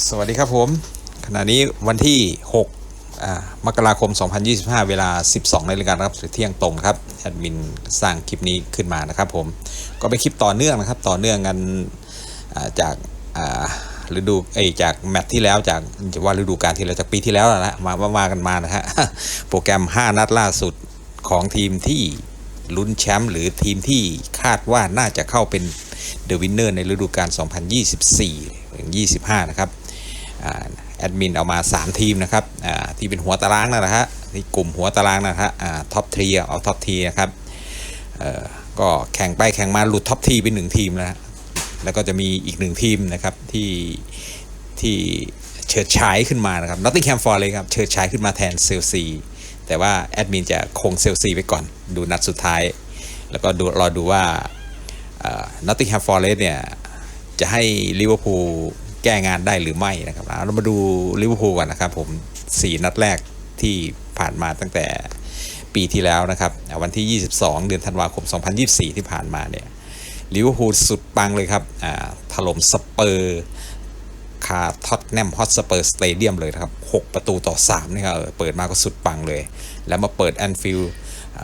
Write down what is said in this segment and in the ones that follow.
สวัสดีครับผม ขณะนี้วันที่ 6 มกราคม 2025 เวลา 12นาฬิกาครับหรือเที่ยงตรงครับแอดมินสร้างคลิปนี้ขึ้นมานะครับผมก็เป็นคลิปต่อเนื่องนะครับ ต่อเนื่องกันจากฤดูเอจากแมตช์ที่แล้วจากจะว่าฤดูกาลที่แล้วจากปีที่แล้วนะฮะมามามากันมานะฮะโปรแกรม 5 นัดล่าสุดของทีมที่ลุ้นแชมป์หรือทีมที่คาดว่าน่าจะเข้าเป็นเดอะวินเนอร์ในฤดูกาล 2024 ถึง 25 นะครับ แอดมินเอามา 3 ทีมนะครับที่เป็นหัวตารางนะฮะที่กลุ่มหัวตารางนะฮะท็อปทรีเอาท็อปทีนะครับก็แข่งไปแข่งมาหลุดท็อปทีเป็นหนึ่งทีมแล้วฮะแล้วก็จะมีอีกหนึ่งทีมนะครับที่ที่เฉิดฉายขึ้นมานะครับนอตติงแฮมฟอร์เลยครับเฉิดฉายขึ้นมาแทนเซลซีแต่ว่าแอดมินจะคงเซลซีไปก่อนดูนัดสุดท้าย แล้วก็ดูรอดูว่านอตติงแฮมฟอร์เรสเนี่ยจะให้ลิเวอร์พูล แก้งานได้หรือไม่นะครับอะเรามาดูลิเวอร์พูลกันนะครับผม 4 นัดแรกที่ผ่านมาตั้งแต่ปีที่แล้วนะครับ วันที่ 22 เดือนธันวาคม 2024 ที่ผ่านมาเนี่ยลิเวอร์พูลสุดปังเลยครับถล่มสเปอร์คาท็อตแนมฮอตสเปอร์สเตเดียมเลยนะครับ 6 ประตูต่อ3นี่ครับเออเปิดมาก็สุดปังเลย แล้วมาเปิดแอนฟิลด์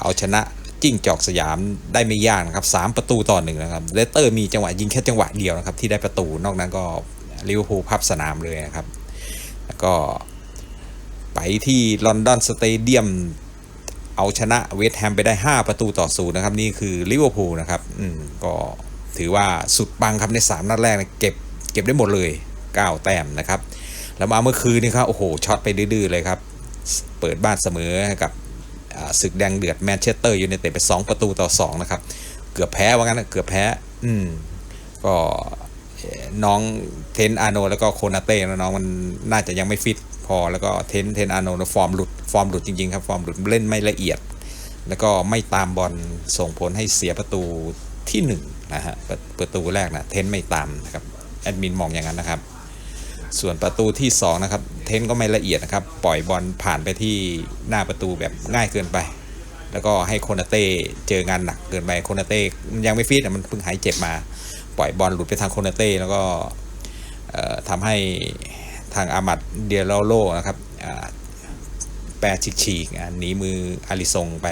เอาชนะจิ้งจอกสยามได้ไม่ยากนะครับ 3 ประตูต่อหนึ่งนะครับเลสเตอร์มีจังหวะยิงแค่จังหวะเดียวนะครับ ที่ได้ประตูนอกนั้นก็ ลิเวอร์พูลพับสนามเลยนะครับ แล้วก็ไปที่ลอนดอนสเตเดียมเอาชนะเวสต์แฮมไปได้ 5 ประตูต่อศูนย์นะครับ นี่คือลิเวอร์พูลนะครับอืมก็ถือว่าสุดปังครับใน 3 นัดแรกเนยเก็บเก็บได้หมดเลย 9 แต้มนะครับ แล้วมาเมื่อคืนนี่ครับโอ้โหช็อตไปดื้อเลยครับ เปิดบ้านเสมอกับศึกแดงเดือดแมนเชสเตอร์ยูไนเต็ดไป 2 ประตูต่อ 2 นะครับ เกือบแพ้ว่างั้นนะเกือบแพ้ อืมก็ น้องเทนอาโนแล้วก็โคนาเต้นะน้องมันน่าจะยังไม่ฟิตพอแล้วก็เทนเทนอาโนฟอร์มหลุดฟอร์มหลุดจริงๆครับฟอร์มหลุดเล่นไม่ละเอียด แล้วก็ไม่ตามบอลส่งผลให้เสียประตูที่หนึ่งนะฮะประประตูแรกนะเทนไม่ตามนะครับแอดมินมองอย่างนั้นนะครับ ส่วนประตูที่2นะครับเทนก็ไม่ละเอียดนะครับปล่อยบอลผ่านไปที่หน้าประตูแบบง่ายเกินไปแล้วก็ให้โคนาเต้เจองานหนักเกินไปโคนาเต้มันยังไม่ฟิตอะมันเพิ่งหายเจ็บมา ปล่อยบอลหลุดไปทางโคนาเต้แล้วก็ทำให้ทางอามัดเดียโลโลนะครับแปรฉีกๆอะหนีมืออาริซงไป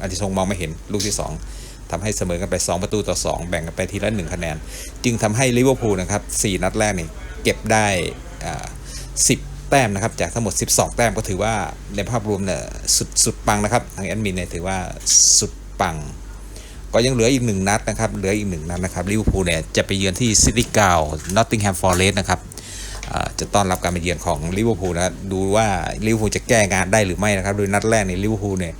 อาริซงมองไม่เห็นลูกที่ 2ทำให้เสมอกันไป 2 ประตูต่อ 2 แบ่งกันไปทีละ 1 คะแนน จึงทำให้ลิเวอร์พูลนะครับ4นัดแรกนี่เก็บได้ 10 แต้มนะครับจากทั้งหมด 12 แต้มก็ถือว่าในภาพรวมเนี่ยสุดสุดปังนะครับ ทางแอดมินเนี่ยถือว่าสุดปัง ก็ยังเหลืออีกหนึ่งนัดนะครับ เหลืออีกหนึ่งนัดนะครับลิเวอร์พูลเนี่ยจะไปเยือนที่ซิตี้กาวนอตติงแฮมฟอร์เรส์นะครับจะต้อนรับการไปเยือนของลิเวอร์พูลนะดูว่าลิเวอร์พูลจะแก้งานได้หรือไม่นะครับ โดยนัดแรกในลิเวอร์พูลเนี่ย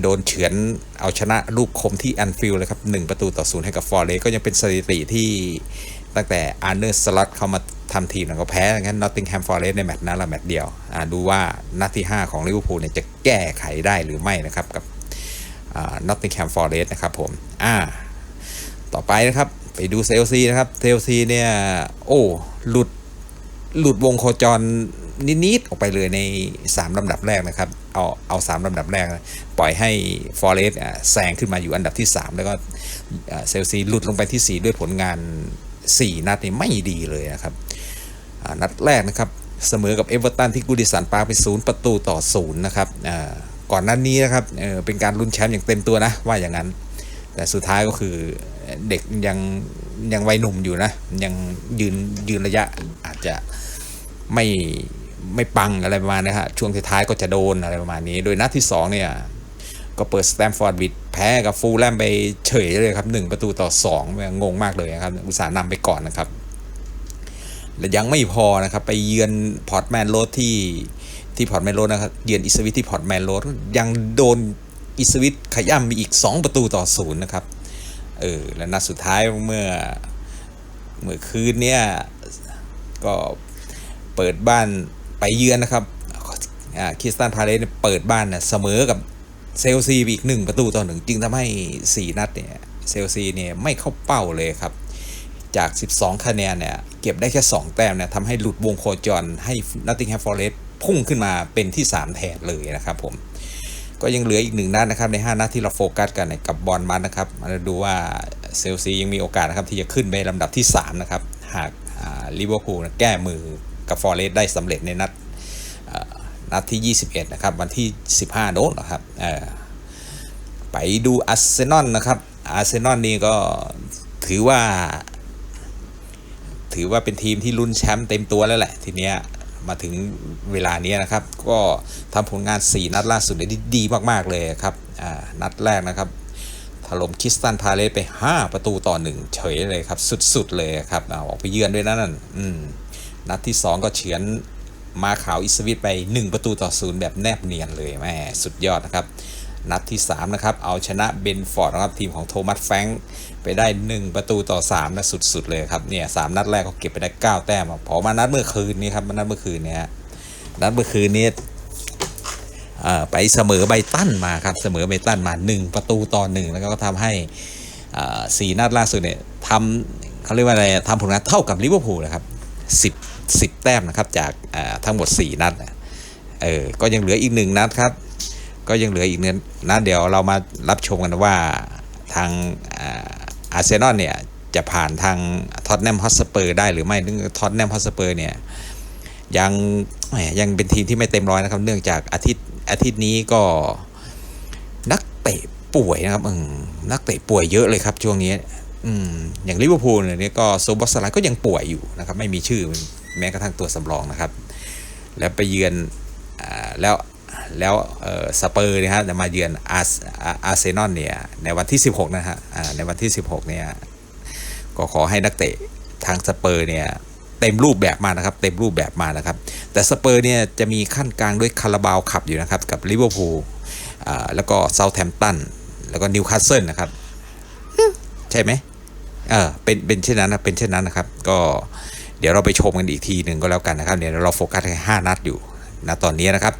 โดนเฉือนเอาชนะลูกคมที่แอนฟิลด์เลยครับหนึ่งประตูต่อศูนย์ให้กับฟอร์เรสก็ยังเป็นสถิติที่ตั้งแต่อาร์เนอร์สล็อตเข้ามาทำทีมแล้วก็แพ้งั้นนอตติงแฮมฟอร์เรสในแมตช์นั้นละแมตช์เดียวดูว่านัดที่ 5 ของลิเวอร์พูลเนี่ยจะแก้ไขได้หรือไม่นะครับกับ นอตติงแฮมฟอร์เรสนะครับผมอ่าต่อไปนะครับ ไปดูเซลซีนะครับเซลซีเนี่ย โอ้ หลุด หลุดวงโคจรนิดๆออกไปเลยใน 3ลำดับแรกนะครับ เอาเอา3ลำดับแรกนะปล่อยให้ฟอร์เรสแซงขึ้นมาอยู่อันดับที่ 3 แล้วก็เซลซีหลุดลงไปที่ 4 ด้วยผลงาน 4 นัดนี่ไม่ดีเลยนะครับนัดแรกนะครับ เสมอกับเอเวอร์ตันที่กูดิสันปาไปศูนย์ประตูต่อศูนย์นะครับอ่า ก่อนหนั้นนี้นะครับเออเป็นการลุ้นแชมป์อย่างเต็มตัวนะว่าอย่างนั้น แต่สุดท้ายก็คือเด็กยังยังวัยหนุ่มอยู่นะ ยังยืนยืนระยะอาจจะไม่ไม่ปังอะไรประมาณนะฮะช่วงท้ายก็จะโดนอะไรประมาณนี้ โดยนัดที่ 2 เนี่ย ก็เปิดสแตมฟอร์ดบิดแพ้กับฟูลแลมไปเฉยเลยครับ 1 ประตูต่อ 2 งงมากเลยครับ อุตสาห์นำไปก่อนนะครับ และยังไม่พอนะครับ ไปเยือนพอร์ตแมนโรดที่ ที่พอร์ตแมนโรดนะครับเยือนอิสวิตที่พอร์ตแมนโรดยังโดนอิสวิตขย่ำมีอีก 2 ประตูต่อศูนย์นะครับเออและนัดสุดท้ายเมื่อเมื่อคืนเนี้ยก็เปิดบ้านไปเยือนนะครับอ่าคริสตันพาเลสเปิดบ้านเนี่ยเสมอกับเซลซีอีกหนึ่งประตูต่อหนึ่งจึงทำให้ 4 นัดเนี่ยเซลซีเนี่ยไม่เข้าเป้าเลยครับ จาก 12 คะแนนเนี่ยเก็บได้แค่ 2 แต้มเนี่ยทำให้หลุดวงโคจรให้ Nottingham Forest พุ่งขึ้นมาเป็นที่ 3 แทนเลยนะครับผมก็ยังเหลืออีกหนึ่งนัดนะครับใน 5 นัดที่เราโฟกัสกันกับบอลมันนะครับมาดูว่าเซลซียังมีโอกาสนะครับที่จะขึ้นไปลำดับที่ 3 นะครับ หากลิเวอร์พูลแก้มือกับฟอร์เรสได้สำเร็จในนัดนัดที่ 21 นะครับ วันที่ 15 โน้นนะครับไปดูอาร์เซนอลนะครับอาร์เซนอลนี่ก็ถือว่า ถือว่าเป็นทีมที่ลุ้นแชมป์เต็มตัวแล้วแหละ ทีเนี้ย มาถึงเวลานี้นะครับ ก็ทำผลงาน 4 นัดล่าสุดได้ดีมาก ๆ เลยครับนัดแรกนะครับถล่มคิสตันพาเลสไป 5 ประตูต่อ 1 เฉยเลยครับ สุด ๆ เลยครับออกไปเยือนด้วยนั่นนัดที่ 2 ก็เฉือนมาขาวอิสวิตไป 1 ประตูต่อศูนย์แบบแนบเนียนเลยแม่สุดยอดนะครับ นัดที่ 3 นะครับ เอาชนะเบนฟอร์ดนะครับทีมของโทมัสแฟงไปได้ 1 ประตูต่อ 3 นะสุด ๆ เลยครับเนี่ยสามนัดแรกเขาเก็บไปได้ 9 แต้มพอมานัดเมื่อคืนนี้ครับมานัดเมื่อคืนเนี้ยนัดเมื่อคืนนี้อ่าไปเสมอไบตันมาครับเสมอไบตันมา 1 ประตูต่อหนึ่งแล้วก็ทำให้สี่นัดล่าสุดเนี่ยทำเขาเรียกว่าอะไรทำผลงานเท่ากับลิเวอร์พูลนะครับสิบสิบแต้มนะครับจากทั้งหมด 4 นัดเออก็ยังเหลืออีกหนึ่งนัดครับ ก็ยังเหลืออีกเนื้อนัดเดี๋ยวเรามารับชมกันว่าทางอาร์เซนอลเนี่ยจะผ่านทางท็อตแนมฮอตสเปอร์ได้หรือไม่เนื่องจากท็อตแนมฮอตสเปอร์เนี่ยยังยังเป็นทีมที่ไม่เต็มร้อยนะครับ เนื่องจากอาทิตย์อาทิตย์นี้ก็นักเตะป่วยนะครับอืมนักเตะป่วยเยอะเลยครับช่วงนี้อือย่างลิเวอร์พูลเนี่ยก็โซบอสไลก็ยังป่วยอยู่นะครับ ไม่มีชื่อแม้กระทั่งตัวสำรองนะครับ แล้วไปเยือนอแล้ว แล้วสเปอร์เนี่ยฮะจะมาเยือนอาร์อาเซนอลเนี่ยในวันที่ 16 นะฮะในวันที่ 16 เนี่ยก็ขอให้นักเตะทางสเปอร์เนี่ยเต็มรูปแบบมานะครับ เต็มรูปแบบมานะครับ แต่สเปอร์เนี่ยจะมีขั้นกลางด้วยคาราบาวขับอยู่นะครับ กับลิเวอร์พูลแล้วก็เซาท์แฮมป์ตันแล้วก็นิวคาสเซิลนะครับ ใช่ไหมเออเป็นเป็นเช่นนั้นนะเป็นเช่นนั้นนะครับ ก็เดี๋ยวเราไปชมกันอีกทีหนึ่งก็แล้วกันนะครับ เดี๋ยวเราโฟกัสแค่ห้านัดอยู่ นะตอนนี้นะครับ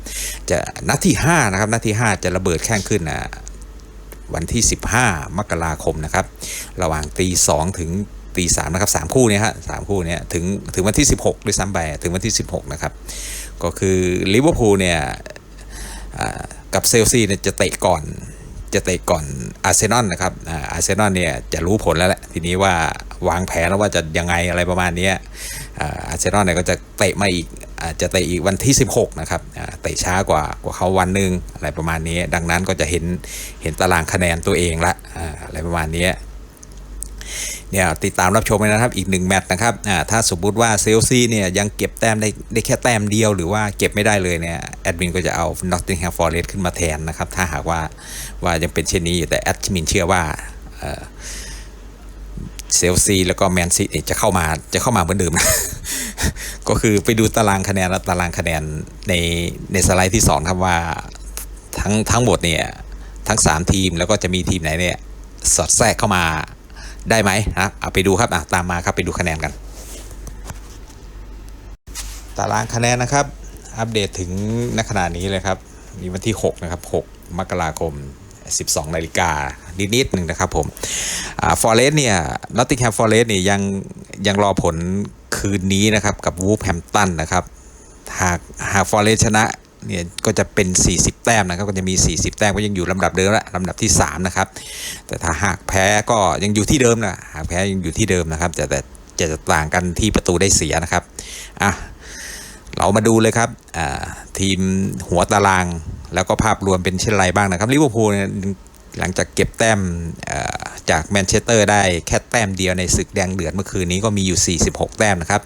จะนัดที่5นะครับนัดที่ 5 จะระเบิดแข้งขึ้นนะวันที่ 15 มกราคมนะครับ ระหว่างตี2ถึงตี3นะครับสามคู่เนี้ฮะสามคู่เนี้ยถึงถึงวันที่ 16ด้วยซ้ำไปถึงวันที่ 16 นะครับ ก็คือลิเวอร์พูลเนี่ยอ่ากับเซลซีเนี่ยจะเตะก่อนจะเตะก่อนอาร์เซนอลนะครับอาอาร์เซนอลเนี่ยจะรู้ผลแล้วแหละทีนี้ว่าวางแผนแล้วว่าจะยังไงอะไรประมาณเนี้ย อาร์เซนอลเนี่ยก็จะเตะมาอีกอาจจะเตะอีกวันที่ 16 นะครับเตะช้ากว่ากว่าเขาวันหนึ่งอะไรประมาณนี้ ดังนั้นก็จะเห็นเห็นตารางคะแนนตัวเองละอะไรประมาณนี้เนี่ยติดตามรับชมนะครับอีกหนึ่งแมตช์นะครับถ้าสมมติว่าเซลซีเนี่ยยังเก็บแต้มได้ได้แค่แต้มเดียวหรือว่าเก็บไม่ได้เลยเนี่ยแอดมินก็จะเอา Nottingham Forest ขึ้นมาแทนนะครับ ถ้าหากว่าว่ายังเป็นเช่นนี้อยู่แต่แอดมินเชื่อว่า เซลซีแล้วก็แมนซีจะเข้ามาจะเข้ามาเหมือนเดิม ก็คือไปดูตารางคะแนนและตารางคะแนนในในสไลด์ที่สองครับว่าทั้งทั้งหมดเนี่ยทั้ง 3 ทีมแล้วก็จะมีทีมไหนเนี่ยสอดแทรกเข้ามาได้ไหมนะเอาไปดูครับอะตามมาครับไปดูคะแนนกัน ตารางคะแนนนะครับ อัปเดตถึงณขณะนี้เลยครับมีวันที่ 6 นะครับ 6 มกราคม 12 นาฬิกานิดๆหนึ่งนะครับผมฟอร์เรสเนี่ยนอตติงแฮมฟอร์เรสเนี่ยยังยังรอผลคืนนี้นะครับ กับวูฟแฮมตันนะครับ หากหากฟอร์เรสชนะเนี่ยก็จะเป็น 40 แต้มนะครับก็จะมี 40 แต้มก็ยังอยู่ลำดับเดิมละลำดับที่ 3 นะครับ แต่ถ้าหากแพ้ก็ยังอยู่ที่เดิมนะหากแพ้ยังอยู่ที่เดิมนะครับ แต่แต่จะจะต่างกันที่ประตูได้เสียนะครับอะเรามาดูเลยครับทีมหัวตาราง แล้วก็ภาพรวมเป็นเช่นไรบ้างนะครับลิเวอร์พูลหลังจากเก็บแต้มจากแมนเชสเตอร์ได้แค่แต้มเดียวในศึกแดงเดือดเมื่อคืนนี้ก็มีอยู่ 46 แต้มนะครับ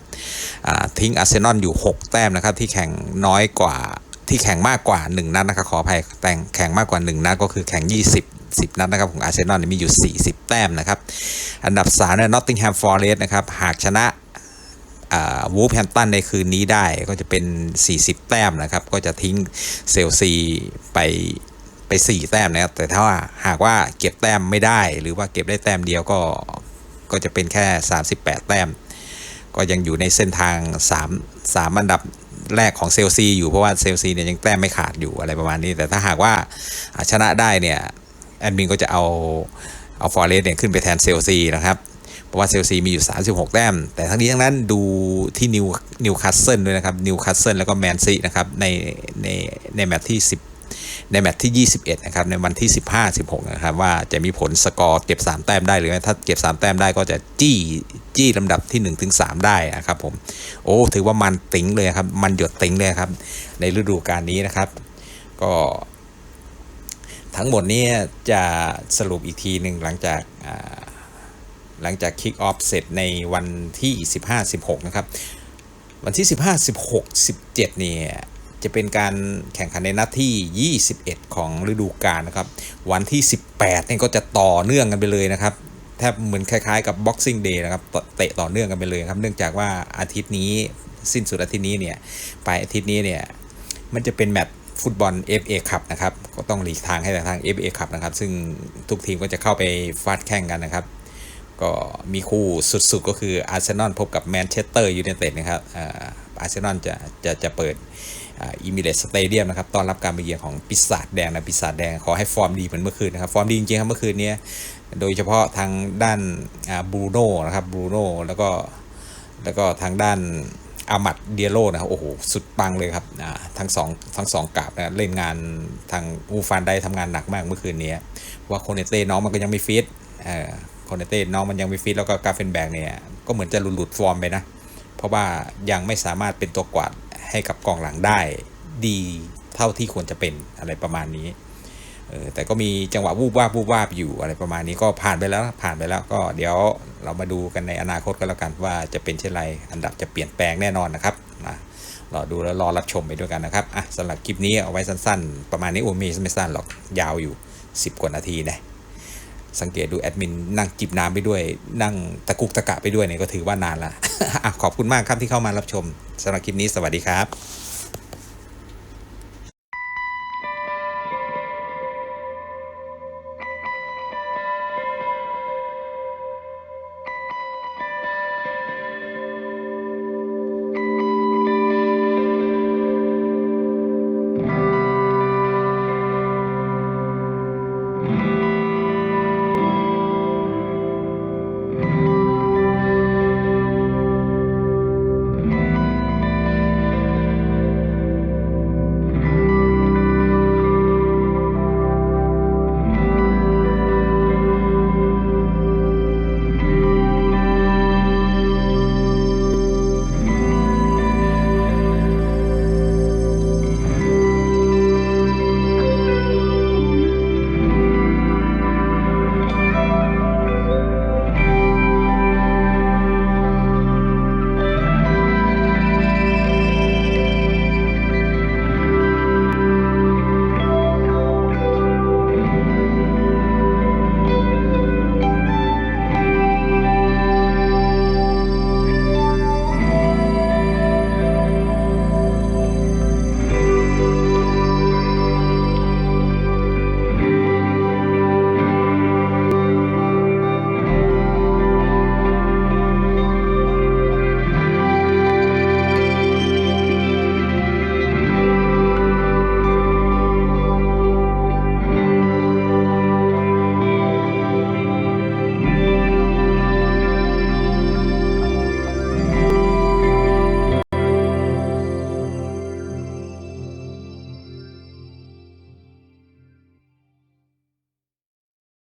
ทิ้งอาร์เซนอลอยู่ 6 แต้มนะครับที่แข่งน้อยกว่าที่แข่งมากกว่า 1 นัดนะครับขออภัยแต่งแข่งมากกว่า 1 นัดก็คือแข่ง 20 10 นัดนะครับของอาร์เซนอลมีอยู่ 40 แต้มนะครับ อันดับ3เนี่ยนอตติงแฮมฟอร์เรสต์นะครับหากชนะ วูฟแฮมตันในคืนนี้ได้ก็จะเป็น 40 แต้มนะครับ ก็จะทิ้งเซลซีไปไป 4 แต้มนะครับ แต่ถ้าหากว่าเก็บแต้มไม่ได้ หรือว่าเก็บได้แต้มเดียวก็ก็จะเป็นแค่ 38 แต้ม ก็ยังอยู่ในเส้นทาง 3 3อันดับแรกของเซลซีอยู่เพราะว่าเซลซีเนี่ยยังแต้มไม่ขาดอยู่อะไรประมาณนี้ แต่ถ้าหากว่าชนะได้เนี่ยแอดมินก็จะเอาเอาฟอร์เรสเนี่ยขึ้นไปแทนเซลซีนะครับ เพราะว่าเซลซีมีอยู่ 36 แต้ม แต่ทั้งนี้ทั้งนั้นดูที่นิวนิวคาสเซิลด้วยนะครับนิวคาสเซิลแล้วก็แมนซีนะครับในในในแมตช์ที่ 10 ในแมตช์ที่ 21 นะครับ ในวันที่ 15 16 นะครับ ว่าจะมีผลสกอร์เก็บ 3 แต้มได้หรือไม่ถ้าเก็บ 3 แต้มได้ก็จะจี้จี้ลำดับที่1ถึง3ได้นะครับผมโอ้ถือว่ามันติ๋งเลยครับ มันหยดติ๋งเลยครับ ในฤดูกาลนี้นะครับ ก็ทั้งหมดนี้จะสรุปอีกทีหนึ่งหลังจาก หลังจากคิกออฟเสร็จในวันที่ 15-16 นะครับ วันที่ 15 16 17 เนี่ยจะเป็นการแข่งขันในนัดที่ 21 ของฤดูกาลนะครับ วันที่ 18เนี่ยก็จะต่อเนื่องกันไปเลยนะครับ แทบเหมือนคล้ายๆกับ Boxing Day นะครับ เตะต่อเนื่องกันไปเลยครับ เนื่องจากว่าอาทิตย์นี้สิ้นสุดอาทิตย์นี้เนี่ย ปลายอาทิตย์นี้เนี่ย มันจะเป็นแมตช์ฟุตบอล FA คัพนะครับ ก็ต้องหลีกทางให้ทาง FA คัพนะครับ ซึ่งทุกทีมก็จะเข้าไปฟาดแข่งกันนะครับ ก็มีคู่สุดๆ ก็คืออาร์เซนอลพบกับแมนเชสเตอร์ยูไนเต็ดนะครับอาอาร์เซนอลจะจะจะเปิดอิมิเรตสเตเดียมนะครับต้อนรับการมาเยือนของปีศาจแดงนะปีศาจแดงขอให้ฟอร์มดีเหมือนเมื่อคืนนะครับ ฟอร์มดีจริงๆครับเมื่อคืนนี้โดยเฉพาะทางด้านบรูโน่นะครับบรูโน่แล้วก็แล้วก็ทางด้านอามัดเดียโลนะครับโอ้โหสุดปังเลยครับอ่าทั้งสองทั้งสองกราบนะเล่นงานทางอูฟานได้ทำงานหนักมากเมื่อคืนนี้ว่าโคเนเต้น้องมันก็ยังไม่ฟิต เอ่อโคเนเต้น้องมันยังไม่ฟิตแล้วก็กาเฟนแบกเนี่ยก็เหมือนจะหลุดหลุดฟอร์มไปนะ เพราะว่ายังไม่สามารถเป็นตัวกวาดให้กับกองหลังได้ดีเท่าที่ควรจะเป็นอะไรประมาณนี้เออแต่ก็มีจังหวะวูบวาบวูบวาบอยู่อะไรประมาณนี้ก็ผ่านไปแล้วผ่านไปแล้วก็เดี๋ยวเรามาดูกันในอนาคตก็แล้วกันว่าจะเป็นเช่นไรอันดับจะเปลี่ยนแปลงแน่นอนนะครับมารอดูแล้วรอรับชมไปด้วยกันนะครับอะสำหรับคลิปนี้เอาไว้สั้น ๆ ประมาณนี้โอ้มีไม่สั้นหรอกยาวอยู่ 10 กว่านาทีนะ สังเกตดูแอดมินนั่งจิบน้ำไปด้วย นั่งตะกุกตะกะไปด้วยเนี่ยก็ถือว่านานละอะขอบคุณมากครับที่เข้ามารับชมสำหรับคลิปนี้สวัสดีครับ